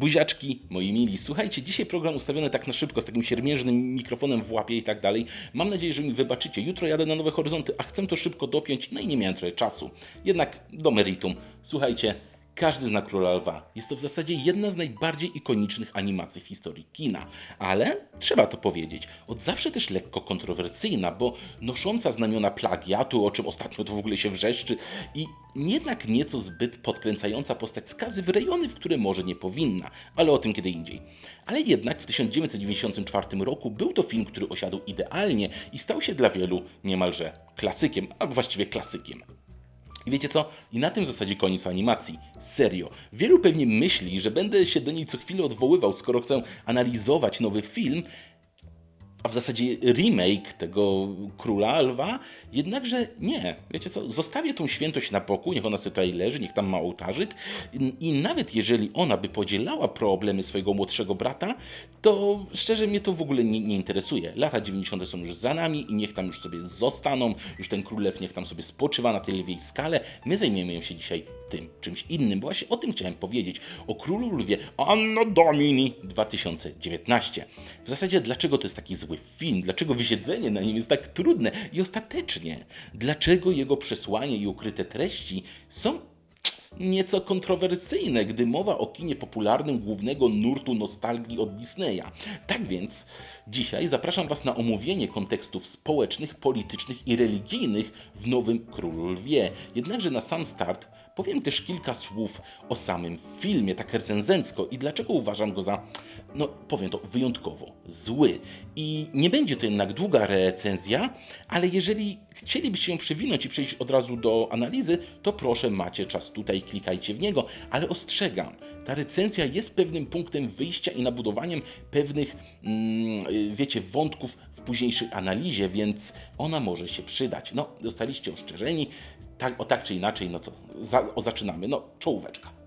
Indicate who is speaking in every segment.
Speaker 1: Buziaczki, moi mili, słuchajcie, dzisiaj program ustawiony tak na szybko, z takim siermiężnym mikrofonem w łapie i tak dalej. Mam nadzieję, że mi wybaczycie. Jutro jadę na Nowe Horyzonty, a chcę to szybko dopiąć, no i nie miałem trochę czasu. Jednak do meritum. Słuchajcie, każdy zna Króla Lwa. Jest to w zasadzie jedna z najbardziej ikonicznych animacji w historii kina. Ale trzeba to powiedzieć, od zawsze też lekko kontrowersyjna, bo nosząca znamiona plagiatu, o czym ostatnio to w ogóle się wrzeszczy, i jednak nieco zbyt podkręcająca postać skazy w rejony, w które może nie powinna, ale o tym kiedy indziej. Ale jednak w 1994 roku był to film, który osiadł idealnie i stał się dla wielu niemalże klasykiem, a właściwie klasykiem. I wiecie co? I na tym zasadzie koniec animacji. Serio. Wielu pewnie myśli, że będę się do niej co chwilę odwoływał, skoro chcę analizować nowy film, a w zasadzie remake tego Króla Lwa, jednakże nie. Wiecie co, zostawię tą świętość na boku, niech ona sobie tutaj leży, niech tam ma ołtarzyk I, nawet jeżeli ona by podzielała problemy swojego młodszego brata, to szczerze mnie to w ogóle nie, nie interesuje. Lata 90. są już za nami i niech tam już sobie zostaną, już ten Królew niech tam sobie spoczywa na tej lwiej skale. My zajmiemy się dzisiaj tym, czymś innym, bo właśnie o tym chciałem powiedzieć. O Królu Lwie Anno Domini 2019. W zasadzie dlaczego to jest taki zły film? Dlaczego wysiedzenie na nim jest tak trudne? I ostatecznie, dlaczego jego przesłanie i ukryte treści są nieco kontrowersyjne, gdy mowa o kinie popularnym głównego nurtu nostalgii od Disneya. Tak więc dzisiaj zapraszam Was na omówienie kontekstów społecznych, politycznych i religijnych w Nowym Królu Lwie. Jednakże na sam start powiem też kilka słów o samym filmie, tak recenzencko i dlaczego uważam go za, no powiem to, wyjątkowo zły. I nie będzie to jednak długa recenzja, ale jeżeli chcielibyście ją przewinąć i przejść od razu do analizy, to proszę, macie czas tutaj, klikajcie w niego, ale ostrzegam, ta recenzja jest pewnym punktem wyjścia i nabudowaniem pewnych, mm, wiecie, wątków w późniejszej analizie, więc ona może się przydać. No, zostaliście oszczerzeni, tak, o tak czy inaczej, no co, za, o, zaczynamy, no, czołóweczka.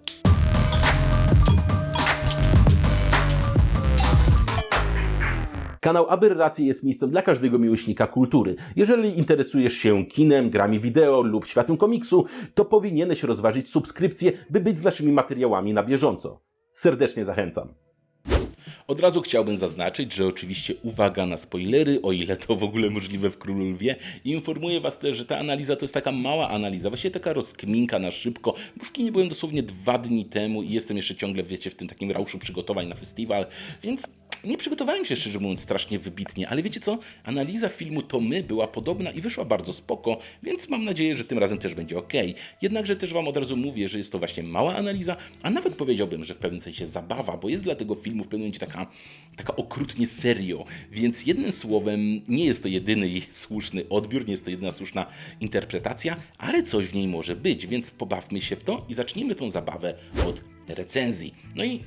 Speaker 1: Kanał Aberracje jest miejscem dla każdego miłośnika kultury. Jeżeli interesujesz się kinem, grami wideo lub światem komiksu, to powinieneś rozważyć subskrypcję, by być z naszymi materiałami na bieżąco. Serdecznie zachęcam. Od razu chciałbym zaznaczyć, że oczywiście uwaga na spoilery, o ile to w ogóle możliwe w Królu Lwie. Informuję Was też, że ta analiza to jest taka mała analiza, właściwie taka rozkminka na szybko, w kinie byłem dosłownie dwa dni temu i jestem jeszcze ciągle, wiecie, w tym takim rauszu przygotowań na festiwal, więc nie przygotowałem się szczerze mówiąc strasznie wybitnie, ale wiecie co? Analiza filmu To My była podobna i wyszła bardzo spoko, więc mam nadzieję, że tym razem też będzie ok. Jednakże też Wam od razu mówię, że jest to właśnie mała analiza, a nawet powiedziałbym, że w pewnym sensie zabawa, bo jest dla tego filmu w pewnym momencie taka, taka okrutnie serio, więc jednym słowem nie jest to jedyny słuszny odbiór, nie jest to jedyna słuszna interpretacja, ale coś w niej może być, więc pobawmy się w to i zacznijmy tą zabawę od recenzji. No i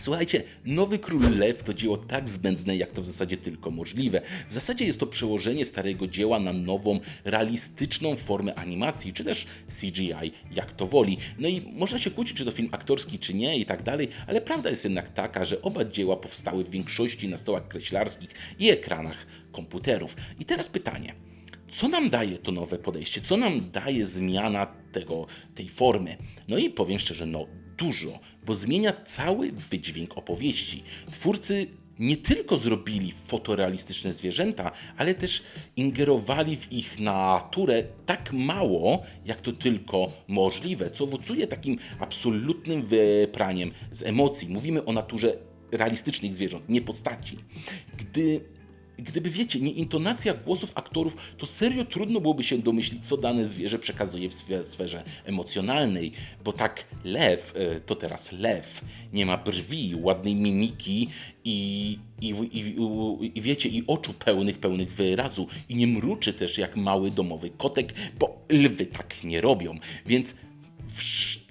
Speaker 1: Słuchajcie, Nowy Król Lew to dzieło tak zbędne, jak to w zasadzie tylko możliwe. W zasadzie jest to przełożenie starego dzieła na nową, realistyczną formę animacji, czy też CGI, jak to woli. No i można się kłócić, czy to film aktorski, czy nie i tak dalej, ale prawda jest jednak taka, że oba dzieła powstały w większości na stołach kreślarskich i ekranach komputerów. I teraz pytanie. Co nam daje to nowe podejście? Co nam daje zmiana tego, tej formy? No i powiem szczerze, no dużo, bo zmienia cały wydźwięk opowieści. Twórcy nie tylko zrobili fotorealistyczne zwierzęta, ale też ingerowali w ich naturę tak mało, jak to tylko możliwe, co owocuje takim absolutnym wypraniem z emocji. Mówimy o naturze realistycznych zwierząt, nie postaci. Gdy gdyby wiecie, nie intonacja głosów aktorów, to serio trudno byłoby się domyślić, co dane zwierzę przekazuje w sferze emocjonalnej, bo tak lew, e, to teraz lew, nie ma brwi, ładnej mimiki i, i, i, i, wiecie, i oczu pełnych, pełnych wyrazu i nie mruczy też jak mały domowy kotek, bo lwy tak nie robią, więc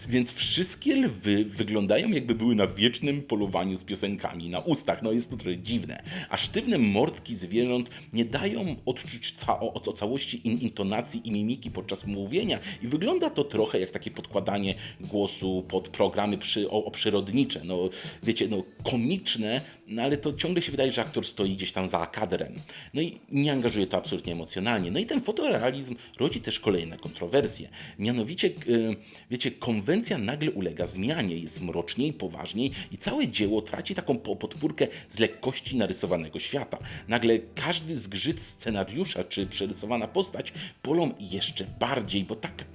Speaker 1: więc wszystkie lwy wyglądają jakby były na wiecznym polowaniu z piosenkami na ustach. No jest to trochę dziwne. A sztywne mordki zwierząt nie dają odczuć ca o, o całości in intonacji i mimiki podczas mówienia i wygląda to trochę jak takie podkładanie głosu pod programy przy, o, o przyrodnicze. No wiecie, no komiczne, no ale to ciągle się wydaje, że aktor stoi gdzieś tam za kadrem. No i nie angażuje to absolutnie emocjonalnie. No i ten fotorealizm rodzi też kolejne kontrowersje. Mianowicie, yy, wiecie, konwersja
Speaker 2: konwencja nagle ulega zmianie, jest mroczniej, poważniej i całe dzieło traci taką po- podpórkę z lekkości narysowanego świata. Nagle każdy zgrzyt scenariusza czy przerysowana postać bolą jeszcze bardziej, bo tak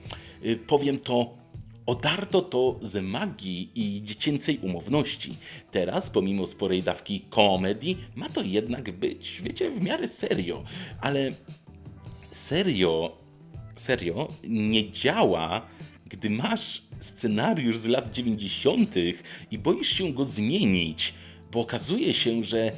Speaker 2: y, powiem to Odarto to z magii i dziecięcej umowności. Teraz, pomimo sporej dawki komedii, ma to jednak być, wiecie, w miarę serio. Ale serio, serio nie działa, gdy masz scenariusz z lat 90. i boisz się go zmienić, bo okazuje się, że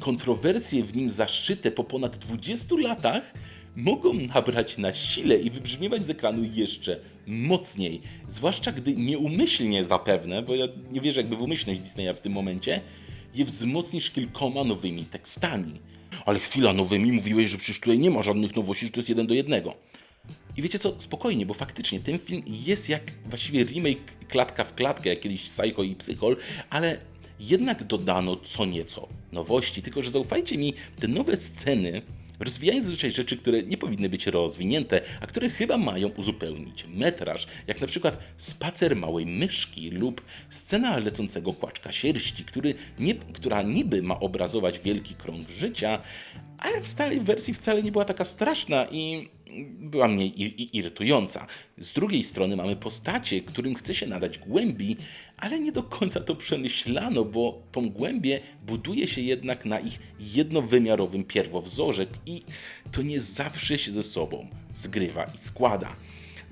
Speaker 2: kontrowersje w nim zaszyte po ponad 20 latach mogą nabrać na sile i wybrzmiewać z ekranu jeszcze mocniej. Zwłaszcza gdy nieumyślnie zapewne, bo ja nie wierzę jakby w umyślność Disneya w tym momencie, je wzmocnisz kilkoma nowymi tekstami. Ale chwila, nowymi mówiłeś, że przecież tutaj nie ma żadnych nowości, że to jest jeden do jednego. I wiecie co, spokojnie, bo faktycznie ten film jest jak właściwie remake klatka w klatkę, jak kiedyś Psycho i Psychol, ale jednak dodano co nieco nowości. Tylko, że zaufajcie mi, te nowe sceny rozwijają zazwyczaj rzeczy, które nie powinny być rozwinięte, a które chyba mają uzupełnić metraż, jak na przykład spacer małej myszki lub scena lecącego kłaczka sierści, który nie, która niby ma obrazować wielki krąg życia, ale w stałej wersji wcale nie była taka straszna i była mniej irytująca. Z drugiej strony mamy postacie, którym chce się nadać głębi, ale nie do końca to przemyślano, bo tą głębię buduje się jednak na ich jednowymiarowym pierwowzorze i to nie zawsze się ze sobą zgrywa i składa.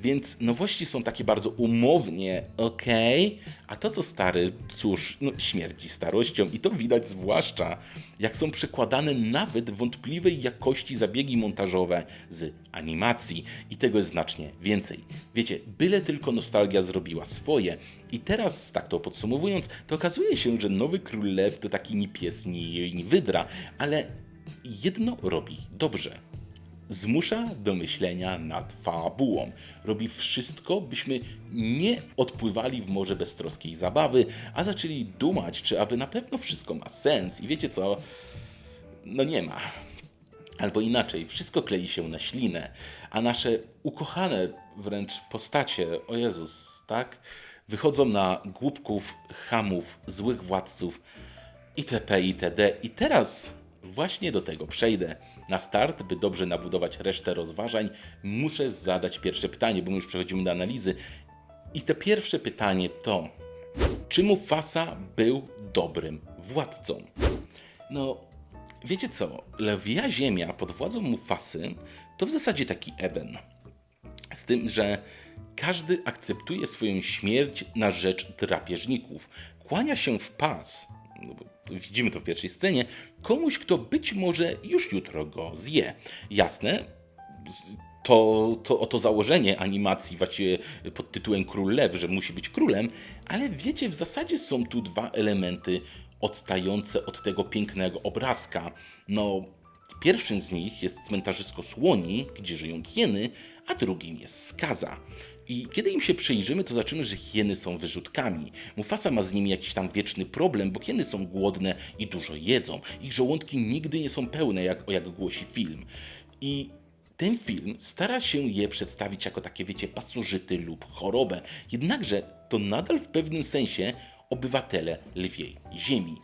Speaker 2: Więc nowości są takie bardzo umownie, okej, a to co stary, cóż, no, śmierci starością i to widać zwłaszcza, jak są przekładane nawet wątpliwej jakości zabiegi montażowe z animacji i tego jest znacznie więcej. Wiecie, byle tylko nostalgia zrobiła swoje i teraz, tak to podsumowując, to okazuje się, że Nowy Król Lew to taki ni pies, ni, ni wydra, ale jedno robi dobrze zmusza do myślenia nad fabułą. Robi wszystko, byśmy nie odpływali w morze beztroskiej zabawy, a zaczęli dumać, czy aby na pewno wszystko ma sens. I wiecie co? No nie ma. Albo inaczej, wszystko klei się na ślinę, a nasze ukochane wręcz postacie, o Jezus, tak? Wychodzą na głupków, chamów, złych władców itp. itd. I teraz właśnie do tego przejdę. Na start, by dobrze nabudować resztę rozważań, muszę zadać pierwsze pytanie, bo my już przechodzimy do analizy. I te pierwsze pytanie to: czy Mufasa był dobrym władcą? No, wiecie co? Lewia Ziemia pod władzą Mufasy to w zasadzie taki Eden. Z tym, że każdy akceptuje swoją śmierć na rzecz drapieżników. Kłania się w pas, no widzimy to w pierwszej scenie, komuś, kto być może już jutro go zje. Jasne, to, to oto założenie animacji właściwie pod tytułem Król Lew, że musi być królem, ale wiecie, w zasadzie są tu dwa elementy odstające od tego pięknego obrazka. No, Pierwszym z nich jest cmentarzysko słoni, gdzie żyją hieny, a drugim jest skaza. I kiedy im się przyjrzymy, to zobaczymy, że hieny są wyrzutkami. Mufasa ma z nimi jakiś tam wieczny problem, bo hieny są głodne i dużo jedzą. Ich żołądki nigdy nie są pełne, jak, jak głosi film. I ten film stara się je przedstawić jako takie, wiecie, pasożyty lub chorobę. Jednakże to nadal w pewnym sensie obywatele lwiej ziemi.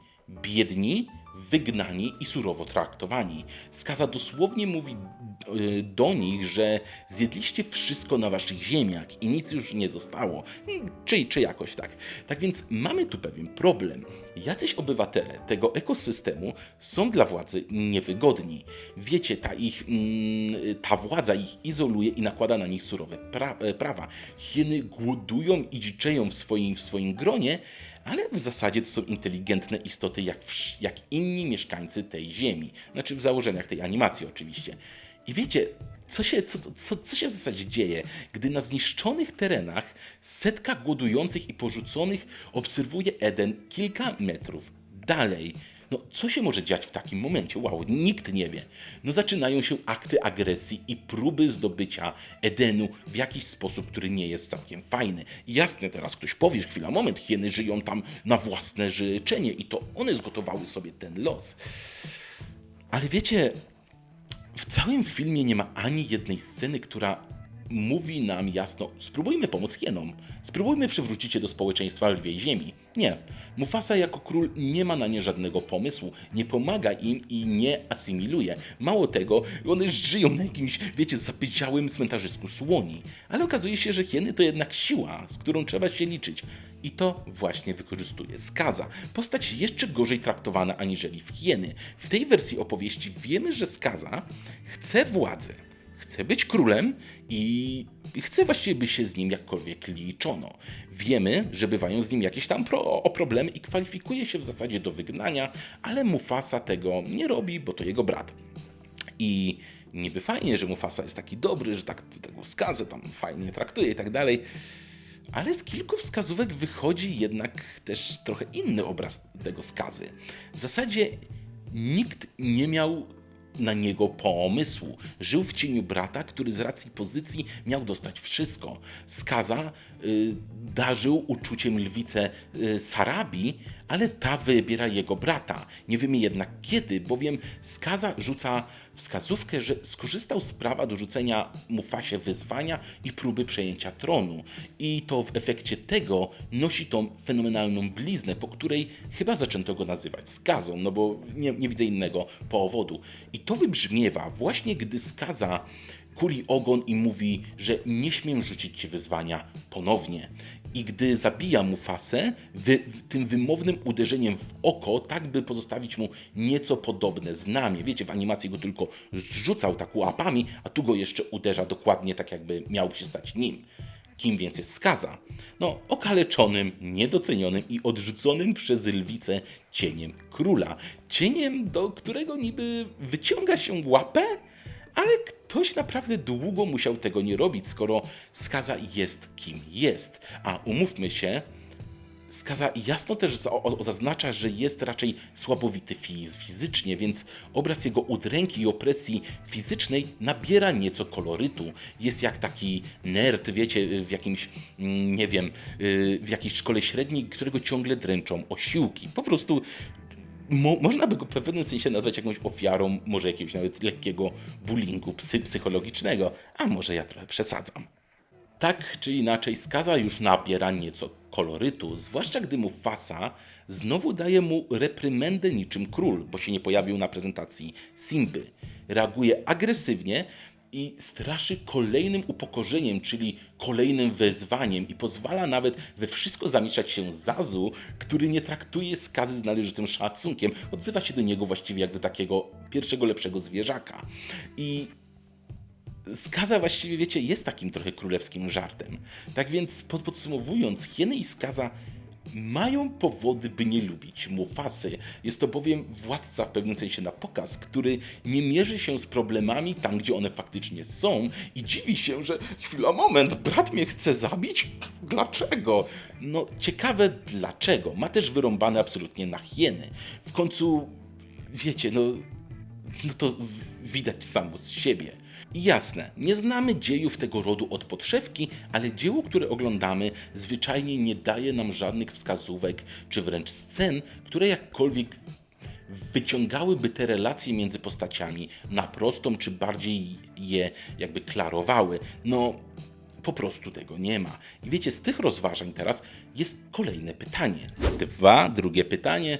Speaker 2: Biedni, wygnani i surowo traktowani. Skaza dosłownie mówi y, do nich, że zjedliście wszystko na waszych ziemiach i nic już nie zostało. Mm, Czy, czy jakoś tak. Tak więc mamy tu pewien problem. Jacyś obywatele tego ekosystemu są dla władzy niewygodni. Wiecie, ta, ich, mm, ta władza ich izoluje i nakłada na nich surowe pra e, prawa. Hieny głodują i dziczeją w swoim, w swoim gronie, ale w zasadzie to są inteligentne istoty jak, jak inni mieszkańcy tej ziemi. Znaczy w założeniach tej animacji oczywiście. I wiecie, co się, co, co, co się w zasadzie dzieje, gdy na zniszczonych terenach setka głodujących i porzuconych obserwuje Eden kilka metrów dalej? No, co się może dziać w takim momencie? Wow, nikt nie wie. No, zaczynają się akty agresji i próby zdobycia Edenu w jakiś sposób, który nie jest całkiem fajny. I jasne, teraz ktoś powie, chwila, moment, hieny żyją tam na własne życzenie i to one zgotowały sobie ten los. Ale wiecie, w całym filmie nie ma ani jednej sceny, która mówi nam jasno: spróbujmy pomóc hienom, spróbujmy przywrócić je do społeczeństwa lwiej ziemi. Nie. Mufasa jako król nie ma na nie żadnego pomysłu, nie pomaga im i nie asymiluje. Mało tego, one żyją na jakimś, wiecie, zapydziałym cmentarzysku słoni. Ale okazuje się, że hieny to jednak siła, z którą trzeba się liczyć. I to właśnie wykorzystuje Skaza. Postać jeszcze gorzej traktowana aniżeli w hieny. W tej wersji opowieści wiemy, że Skaza chce władzy chce być królem i chce właściwie, by się z nim jakkolwiek liczono. Wiemy, że bywają z nim jakieś tam pro, o problemy i kwalifikuje się w zasadzie do wygnania, ale Mufasa tego nie robi, bo to jego brat. I niby fajnie, że Mufasa jest taki dobry, że tak tego wskazę, tam fajnie traktuje i tak dalej. Ale z kilku wskazówek wychodzi jednak też trochę inny obraz tego skazy. W zasadzie nikt nie miał na niego pomysłu. Żył w cieniu brata, który z racji pozycji miał dostać wszystko. Skaza darzył uczuciem lwicę y, Sarabi, ale ta wybiera jego brata. Nie wiemy jednak kiedy, bowiem Skaza rzuca wskazówkę, że skorzystał z prawa do rzucenia Mufasie wyzwania i próby przejęcia tronu. I to w efekcie tego nosi tą fenomenalną bliznę, po której chyba zaczęto go nazywać Skazą, no bo nie, nie widzę innego powodu. I to wybrzmiewa właśnie gdy Skaza kuli ogon i mówi, że nie śmiem rzucić ci wyzwania ponownie. I gdy zabija Mufasę wy, tym wymownym uderzeniem w oko, tak by pozostawić mu nieco podobne znamie. Wiecie, w animacji go tylko zrzucał tak łapami, a tu go jeszcze uderza dokładnie tak, jakby miał się stać nim. Kim więc jest skaza? No, okaleczonym, niedocenionym i odrzuconym przez lwicę cieniem króla. Cieniem, do którego niby wyciąga się łapę? Ale ktoś naprawdę długo musiał tego nie robić, skoro skaza jest kim jest. A umówmy się, Skaza jasno też zaznacza, że jest raczej słabowity fizycznie, więc obraz jego udręki i opresji fizycznej nabiera nieco kolorytu. Jest jak taki nerd, wiecie, w jakimś, mm, nie wiem, y, w jakiejś szkole średniej, którego ciągle dręczą osiłki. Po prostu mo, można by go w pewnym sensie nazwać jakąś ofiarą, może jakiegoś nawet lekkiego bullyingu psy, psychologicznego, a może ja trochę przesadzam. Tak czy inaczej, skaza już nabiera nieco kolorytu, zwłaszcza gdy Mufasa znowu daje mu reprymendę niczym król, bo się nie pojawił na prezentacji Simby. Reaguje agresywnie i straszy kolejnym upokorzeniem, czyli kolejnym wezwaniem i pozwala nawet we wszystko zamieszać się Zazu, który nie traktuje skazy z należytym szacunkiem. Odzywa się do niego właściwie jak do takiego pierwszego lepszego zwierzaka. I Skaza właściwie, wiecie, jest takim trochę królewskim żartem. Tak więc podsumowując, Hieny i Skaza mają powody, by nie lubić Mufasy. Jest to bowiem władca w pewnym sensie na pokaz, który nie mierzy się z problemami tam, gdzie one faktycznie są i dziwi się, że chwila, moment, brat mnie chce zabić? Dlaczego? No, ciekawe dlaczego. Ma też wyrąbane absolutnie na hieny. W końcu, wiecie, no, no to widać samo z siebie. Jasne, nie znamy dziejów tego rodu od podszewki, ale dzieło, które oglądamy, zwyczajnie nie daje nam żadnych wskazówek, czy wręcz scen, które jakkolwiek wyciągałyby te relacje między postaciami na prostą, czy bardziej je jakby klarowały. No, po prostu tego nie ma. I wiecie, z tych rozważań teraz jest kolejne pytanie. Dwa, drugie pytanie.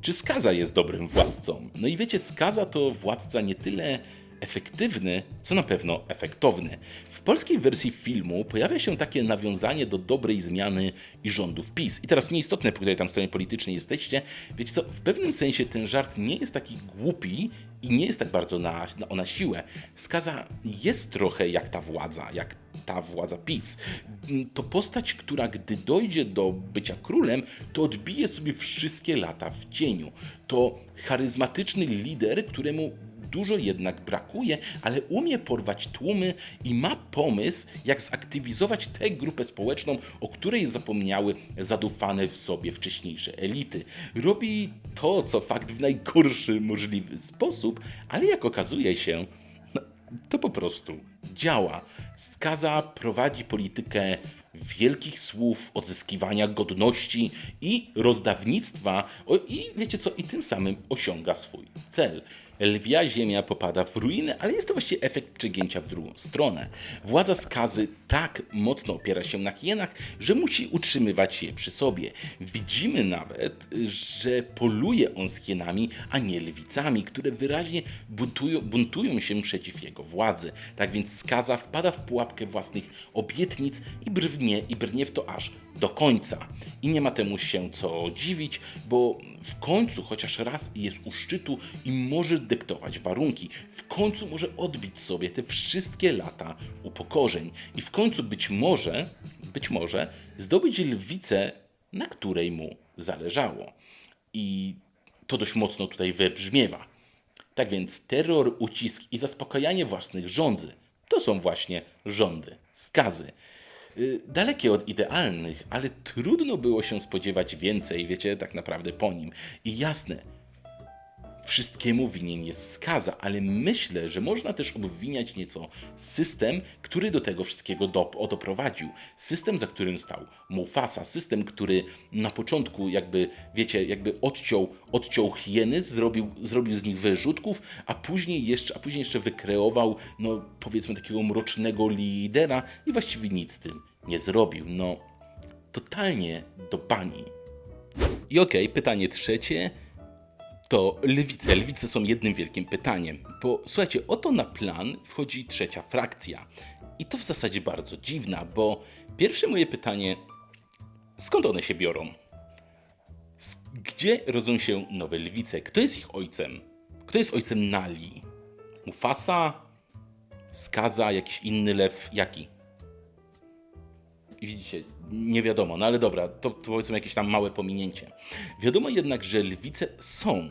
Speaker 2: Czy Skaza jest dobrym władcą? No i wiecie, Skaza to władca nie tyle efektywny, co na pewno efektowny. W polskiej wersji filmu pojawia się takie nawiązanie do dobrej zmiany i rządów PiS. I teraz nieistotne, po której tam stronie politycznej jesteście, wiecie co, w pewnym sensie ten żart nie jest taki głupi i nie jest tak bardzo na, na, na siłę. Skaza jest trochę jak ta władza, jak ta władza PiS. To postać, która gdy dojdzie do bycia królem, to odbije sobie wszystkie lata w cieniu. To charyzmatyczny lider, któremu dużo jednak brakuje, ale umie porwać tłumy i ma pomysł, jak zaktywizować tę grupę społeczną, o której zapomniały zadufane w sobie wcześniejsze elity. Robi to, co fakt w najgorszy możliwy sposób, ale jak okazuje się, no, to po prostu działa. Skaza prowadzi politykę wielkich słów, odzyskiwania godności i rozdawnictwa i wiecie co, i tym samym osiąga swój cel. Lwia ziemia popada w ruiny, ale jest to właściwie efekt przegięcia w drugą stronę. Władza skazy tak mocno opiera się na hienach, że musi utrzymywać je przy sobie. Widzimy nawet, że poluje on z hienami, a nie lwicami, które wyraźnie buntują, buntują się przeciw jego władzy. Tak więc skaza wpada w pułapkę własnych obietnic i brnie, i brnie w to aż do końca. I nie ma temu się co dziwić, bo w końcu chociaż raz jest u szczytu i może dyktować warunki. W końcu może odbić sobie te wszystkie lata upokorzeń. I w końcu być może, być może zdobyć lwicę, na której mu zależało. I to dość mocno tutaj wybrzmiewa. Tak więc terror, ucisk i zaspokajanie własnych rządzy to są właśnie rządy skazy. Y, Dalekie od idealnych, ale trudno było się spodziewać więcej, wiecie, tak naprawdę po nim. I jasne, wszystkiemu winien jest skaza, ale myślę, że można też obwiniać nieco system, który do tego wszystkiego do, doprowadził. System, za którym stał Mufasa. System, który na początku jakby, wiecie, jakby odciął, odciął hieny, zrobił, zrobił z nich wyrzutków, a później jeszcze, a później jeszcze wykreował, no powiedzmy takiego mrocznego lidera i właściwie nic z tym nie zrobił. No, totalnie do bani. I okej, pytanie trzecie to lwice. Lwice są jednym wielkim pytaniem, bo słuchajcie, oto na plan wchodzi trzecia frakcja. I to w zasadzie bardzo dziwna, bo pierwsze moje pytanie, skąd one się biorą? Gdzie rodzą się nowe lwice? Kto jest ich ojcem? Kto jest ojcem Nali? Mufasa? Skaza? Jakiś inny lew? Jaki? Widzicie, nie wiadomo, no ale dobra, to, to powiedzmy jakieś tam małe pominięcie. Wiadomo jednak, że lwice są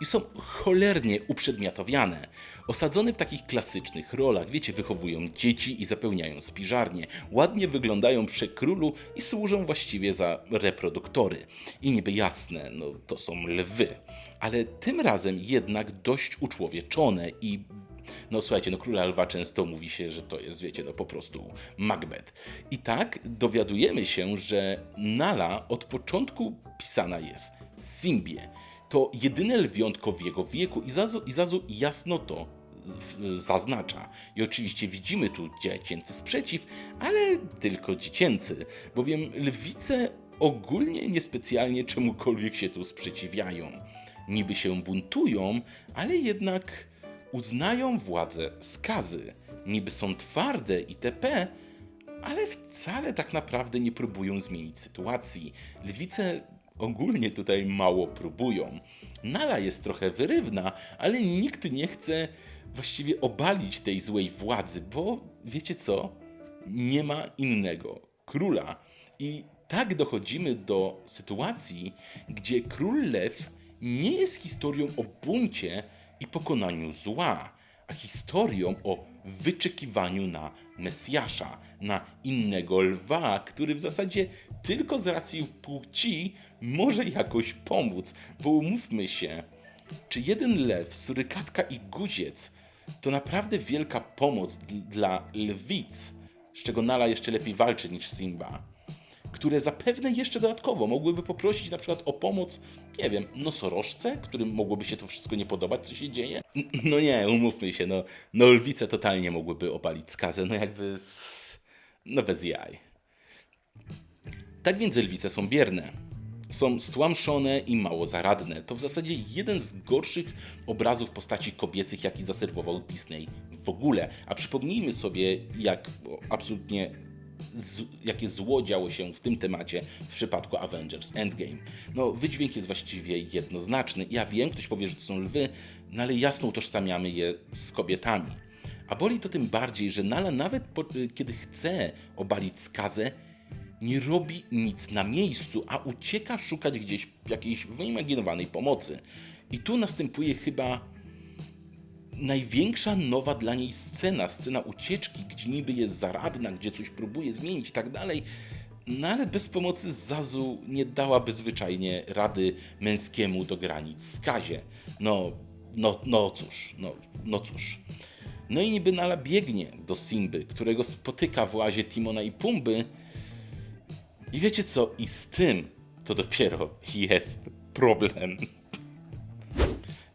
Speaker 2: i są cholernie uprzedmiotowiane. Osadzone w takich klasycznych rolach, wiecie, wychowują dzieci i zapełniają spiżarnie. Ładnie wyglądają przy królu i służą właściwie za reproduktory. I niby jasne, no to są lwy. Ale tym razem jednak dość uczłowieczone i no słuchajcie, no króla lwa często mówi się, że to jest, wiecie, no po prostu Macbeth. I tak dowiadujemy się, że Nala od początku pisana jest Simbie. To jedyne lwiątko w jego wieku i Zazu, i Zazu jasno to zaznacza. I oczywiście widzimy tu dziecięcy sprzeciw, ale tylko dziecięcy, bowiem lwice ogólnie niespecjalnie czemukolwiek się tu sprzeciwiają. Niby się buntują, ale jednak uznają władzę skazy. Niby są twarde itp., ale wcale tak naprawdę nie próbują zmienić sytuacji. Lwice ogólnie tutaj mało próbują. Nala jest trochę wyrywna, ale nikt nie chce właściwie obalić tej złej władzy, bo wiecie co? Nie ma innego króla. I tak dochodzimy do sytuacji, gdzie król lew nie jest historią o buncie i pokonaniu zła, a historią o wyczekiwaniu na Mesjasza, na innego lwa, który w zasadzie tylko z racji płci może jakoś pomóc. Bo umówmy się, czy jeden lew, surykatka i guziec to naprawdę wielka pomoc dl- dla lwic, z czego Nala jeszcze lepiej walczy niż Simba które zapewne jeszcze dodatkowo mogłyby poprosić na przykład o pomoc, nie wiem, nosorożce, którym mogłoby się to wszystko nie podobać, co się dzieje? No nie, umówmy się, no, no lwice totalnie mogłyby obalić skazę, no jakby, no bez jaj. Tak więc lwice są bierne. Są stłamszone i mało zaradne. To w zasadzie jeden z gorszych obrazów postaci kobiecych, jaki zaserwował Disney w ogóle. A przypomnijmy sobie, jak absolutnie z, jakie zło działo się w tym temacie w przypadku Avengers Endgame. No, wydźwięk jest właściwie jednoznaczny. Ja wiem, ktoś powie, że to są lwy, no ale jasno utożsamiamy je z kobietami. A boli to tym bardziej, że Nala nawet po, y, kiedy chce obalić skazę, nie robi nic na miejscu, a ucieka szukać gdzieś jakiejś wyimaginowanej pomocy. I tu następuje chyba największa nowa dla niej scena, scena ucieczki, gdzie niby jest zaradna, gdzie coś próbuje zmienić i tak dalej. No ale bez pomocy Zazu nie dałaby zwyczajnie rady męskiemu do granic skazie. No, no, no cóż, no, no cóż. No i niby Nala biegnie do Simby, którego spotyka w łazie Timona i Pumby. I wiecie co? I z tym to dopiero jest problem.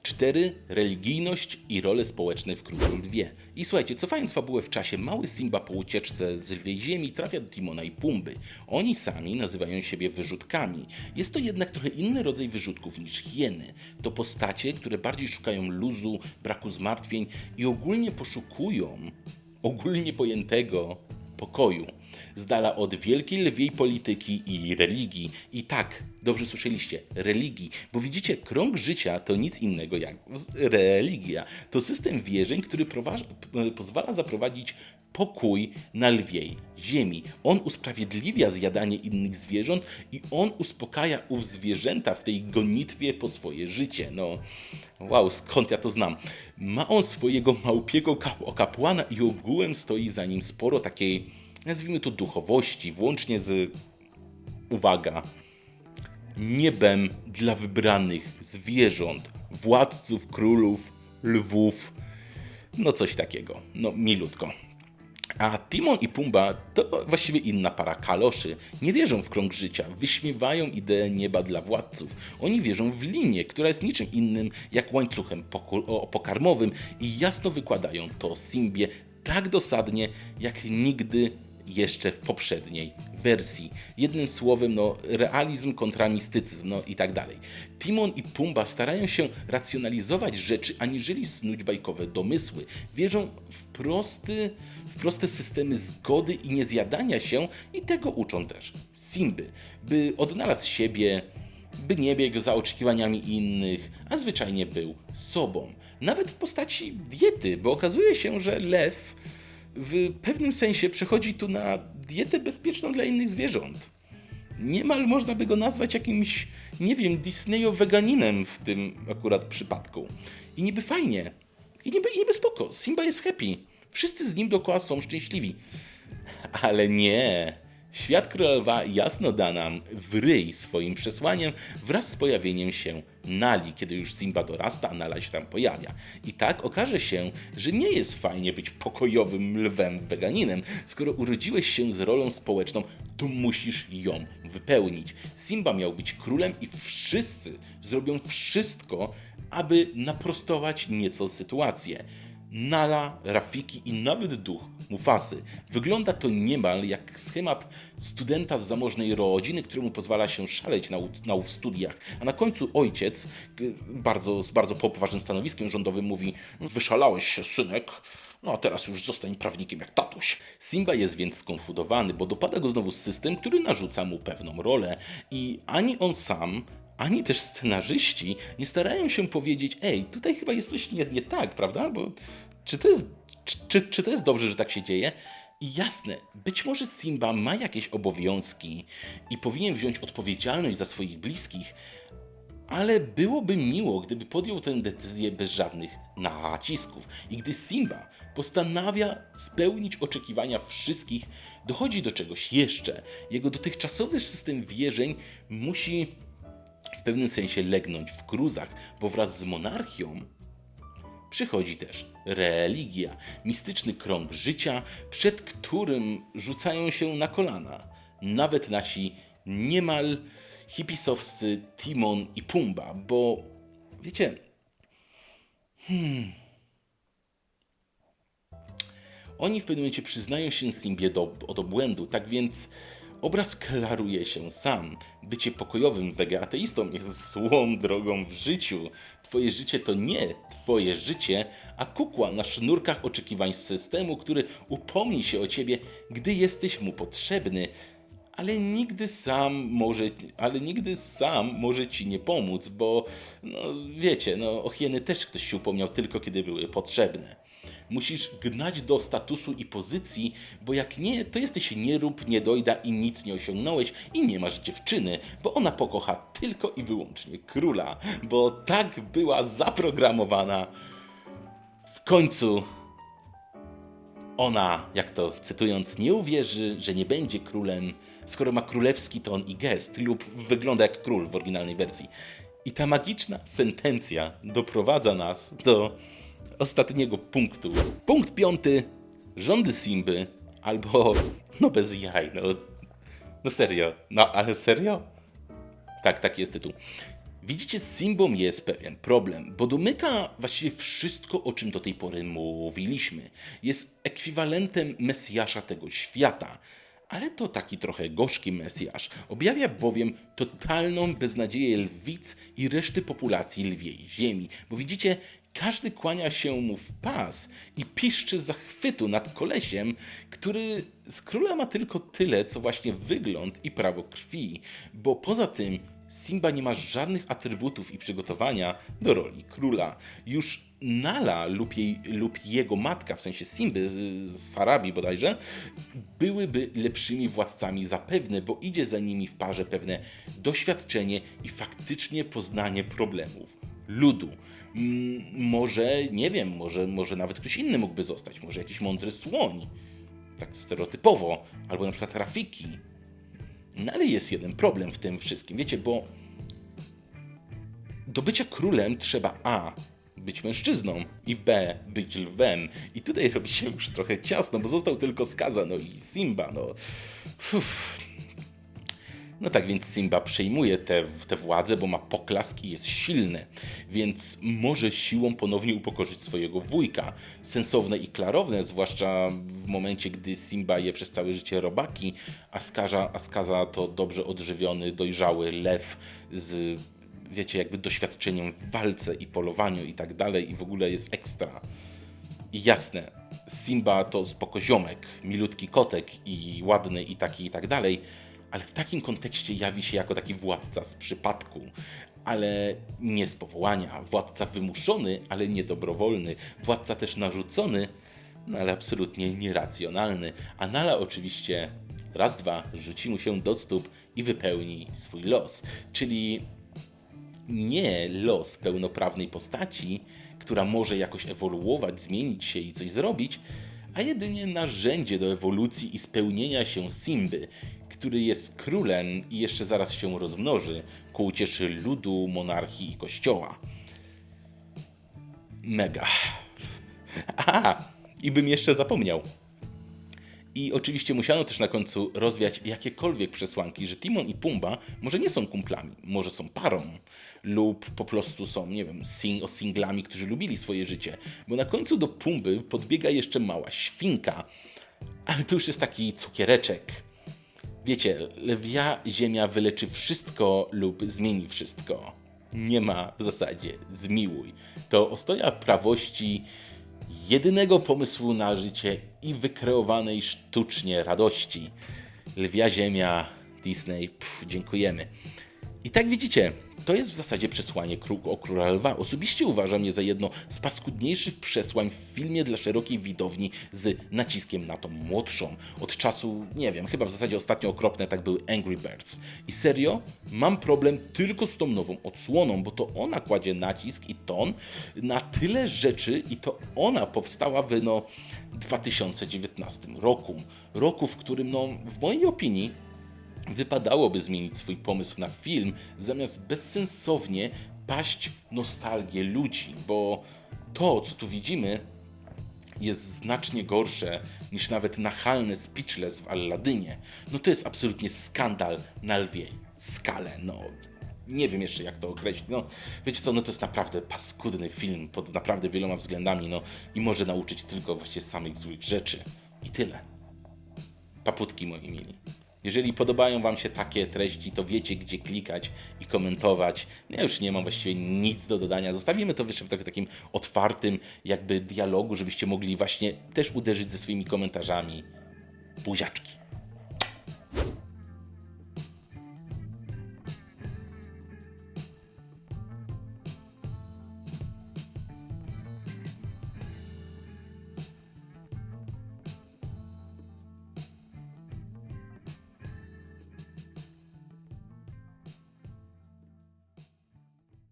Speaker 2: Czy 4. Religijność i role społeczne w Królu Lwie. I słuchajcie, cofając fabułę w czasie, mały Simba po ucieczce z lwiej ziemi trafia do Timona i Pumby. Oni sami nazywają siebie wyrzutkami. Jest to jednak trochę inny rodzaj wyrzutków niż hieny. To postacie, które bardziej szukają luzu, braku zmartwień i ogólnie poszukują ogólnie pojętego pokoju, z dala od wielkiej lwiej polityki i religii. I tak, dobrze słyszeliście, religii, bo widzicie, krąg życia to nic innego jak religia. To system wierzeń, który pozwala zaprowadzić pokój na lwiej ziemi. On usprawiedliwia zjadanie innych zwierząt i on uspokaja ów zwierzęta w tej gonitwie po swoje życie. No, wow, skąd ja to znam? Ma on swojego małpiego kap- kapłana i ogółem stoi za nim sporo takiej, nazwijmy to duchowości, włącznie z, uwaga, niebem dla wybranych zwierząt, władców, królów, lwów, no coś takiego, no milutko. A Timon i Pumba to właściwie inna para kaloszy. Nie wierzą w krąg życia, wyśmiewają ideę nieba dla władców. Oni wierzą w linię, która jest niczym innym jak łańcuchem pokarmowym i jasno wykładają to Simbie tak dosadnie jak nigdy jeszcze w poprzedniej wersji. Jednym słowem, no, realizm kontra mistycyzm, no i tak dalej. Timon i Pumba starają się racjonalizować rzeczy, aniżeli snuć bajkowe domysły. Wierzą w, prosty, w proste systemy zgody i niezjadania się i tego uczą też Simby, by odnalazł siebie, by nie biegł za oczekiwaniami innych, a zwyczajnie był sobą. Nawet w postaci diety, bo okazuje się, że lew w pewnym sensie przechodzi tu na dietę bezpieczną dla innych zwierząt. Niemal można by go nazwać jakimś, nie wiem, Disneyo-weganinem w tym akurat przypadku. I niby fajnie. I niby, i niby spoko. Simba jest happy. Wszyscy z nim dookoła są szczęśliwi. Ale nie. Świat Króla Lwa jasno da nam w ryj swoim przesłaniem wraz z pojawieniem się Nali, kiedy już Simba dorasta, a Nala się tam pojawia. I tak okaże się, że nie jest fajnie być pokojowym lwem weganinem. Skoro urodziłeś się z rolą społeczną, to musisz ją wypełnić. Simba miał być królem i wszyscy zrobią wszystko, aby naprostować nieco sytuację. Nala, Rafiki i nawet duch Mufasy. Wygląda to niemal jak schemat studenta z zamożnej rodziny, któremu pozwala się szaleć na, na w studiach. A na końcu ojciec, bardzo, z bardzo poważnym stanowiskiem rządowym, mówi: Wyszalałeś się, synek. No a teraz już zostań prawnikiem jak tatuś. Simba jest więc skonfudowany, bo dopada go znowu system, który narzuca mu pewną rolę. I ani on sam, ani też scenarzyści nie starają się powiedzieć, ej, tutaj chyba jest coś nie, nie tak, prawda? Bo czy to, jest, czy, czy, czy to jest dobrze, że tak się dzieje? I jasne, być może Simba ma jakieś obowiązki i powinien wziąć odpowiedzialność za swoich bliskich, ale byłoby miło, gdyby podjął tę decyzję bez żadnych nacisków. I gdy Simba postanawia spełnić oczekiwania wszystkich, dochodzi do czegoś jeszcze. Jego dotychczasowy system wierzeń musi w pewnym sensie legnąć w gruzach, bo wraz z monarchią przychodzi też religia, mistyczny krąg życia, przed którym rzucają się na kolana. Nawet nasi niemal hipisowscy Timon i Pumba, bo wiecie, Oni w pewnym momencie przyznają się Simbie do, do błędu, tak więc obraz klaruje się sam. Bycie pokojowym wegeateistą jest złą drogą w życiu. Twoje życie to nie twoje życie, a kukła na sznurkach oczekiwań systemu, który upomni się o ciebie, gdy jesteś mu potrzebny. Ale nigdy sam może, ale nigdy sam może ci nie pomóc, bo no wiecie, no o hieny też ktoś się upomniał tylko kiedy były potrzebne. Musisz gnać do statusu i pozycji, bo jak nie, to jesteś nierób, niedojda i nic nie osiągnąłeś i nie masz dziewczyny, bo ona pokocha tylko i wyłącznie króla, bo tak była zaprogramowana. W końcu ona, jak to cytując, nie uwierzy, że nie będzie królem, skoro ma królewski ton i gest lub wygląda jak król w oryginalnej wersji. I ta magiczna sentencja doprowadza nas do ostatniego punktu. Punkt piąty. Rządy Simby albo no bez jaj, no, no serio, no ale serio? Tak, taki jest tytuł. Widzicie, z Simbą jest pewien problem, bo domyka właściwie wszystko, o czym do tej pory mówiliśmy. Jest ekwiwalentem Mesjasza tego świata. Ale to taki trochę gorzki Mesjasz. Objawia bowiem totalną beznadzieję lwic i reszty populacji lwiej ziemi. Bo widzicie, każdy kłania się mu w pas i piszczy zachwytu nad kolesiem, który z króla ma tylko tyle, co właśnie wygląd i prawo krwi. Bo poza tym Simba nie ma żadnych atrybutów i przygotowania do roli króla. Już Nala lub, jej, lub jego matka, w sensie Simby z, Arabii bodajże, byłyby lepszymi władcami zapewne, bo idzie za nimi w parze pewne doświadczenie i faktycznie poznanie problemów ludu. Może, nie wiem, może, może nawet ktoś inny mógłby zostać, może jakiś mądry słoń, tak stereotypowo, albo na przykład Rafiki. No ale jest jeden problem w tym wszystkim, wiecie, bo do bycia królem trzeba A. Być mężczyzną i B. Być lwem. I tutaj robi się już trochę ciasno, bo został tylko Skaza, no i Simba, no. Uff. No tak więc Simba przejmuje tę te władzę, bo ma poklask i jest silny, więc może siłą ponownie upokorzyć swojego wujka. Sensowne i klarowne, zwłaszcza w momencie, gdy Simba je przez całe życie robaki, a Skaza, a Skaza to dobrze odżywiony, dojrzały lew z, wiecie, jakby doświadczeniem w walce i polowaniu i tak dalej i w ogóle jest ekstra. I jasne, Simba to spokoziomek, milutki kotek i ładny i taki i tak dalej, ale w takim kontekście jawi się jako taki władca z przypadku, ale nie z powołania. Władca wymuszony, ale nie dobrowolny. Władca też narzucony, no ale absolutnie nieracjonalny. A Nala oczywiście raz, dwa rzuci mu się do stóp i wypełni swój los. Czyli nie los pełnoprawnej postaci, która może jakoś ewoluować, zmienić się i coś zrobić, a jedynie narzędzie do ewolucji i spełnienia się Simby, który jest królem i jeszcze zaraz się rozmnoży ku ucieszy ludu, monarchii i kościoła. Mega. A, i bym jeszcze zapomniał. I oczywiście musiano też na końcu rozwiać jakiekolwiek przesłanki, że Timon i Pumba może nie są kumplami, może są parą, lub po prostu są, nie wiem, sing singlami, którzy lubili swoje życie. Bo na końcu do Pumby podbiega jeszcze mała świnka, ale to już jest taki cukiereczek. Wiecie, lwia ziemia wyleczy wszystko lub zmieni wszystko. Nie ma w zasadzie zmiłuj. To ostoja prawości jedynego pomysłu na życie i wykreowanej sztucznie radości. Lwia Ziemia, Disney, pff, dziękujemy. I tak widzicie, to jest w zasadzie przesłanie o Króla Lwa. Osobiście uważam je za jedno z paskudniejszych przesłań w filmie dla szerokiej widowni z naciskiem na tą młodszą. Od czasu, nie wiem, chyba w zasadzie ostatnio okropne tak były Angry Birds. I serio, mam problem tylko z tą nową odsłoną, bo to ona kładzie nacisk i ton na tyle rzeczy i to ona powstała w no 2019 roku. Roku, w którym no w mojej opinii wypadałoby zmienić swój pomysł na film, zamiast bezsensownie paść nostalgię ludzi, bo to, co tu widzimy, jest znacznie gorsze niż nawet nachalny speechless w Alladynie. No to jest absolutnie skandal na lwiej skalę, no. Nie wiem jeszcze jak to określić. No, wiecie co, no to jest naprawdę paskudny film pod naprawdę wieloma względami, no i może nauczyć tylko właściwie samych złych rzeczy. I tyle. Paputki moi mili. Jeżeli podobają Wam się takie treści, to wiecie, gdzie klikać i komentować. No Ja już nie mam właściwie nic do dodania. Zostawimy to jeszcze w tak- takim otwartym jakby dialogu, żebyście mogli właśnie też uderzyć ze swoimi komentarzami. Buziaczki.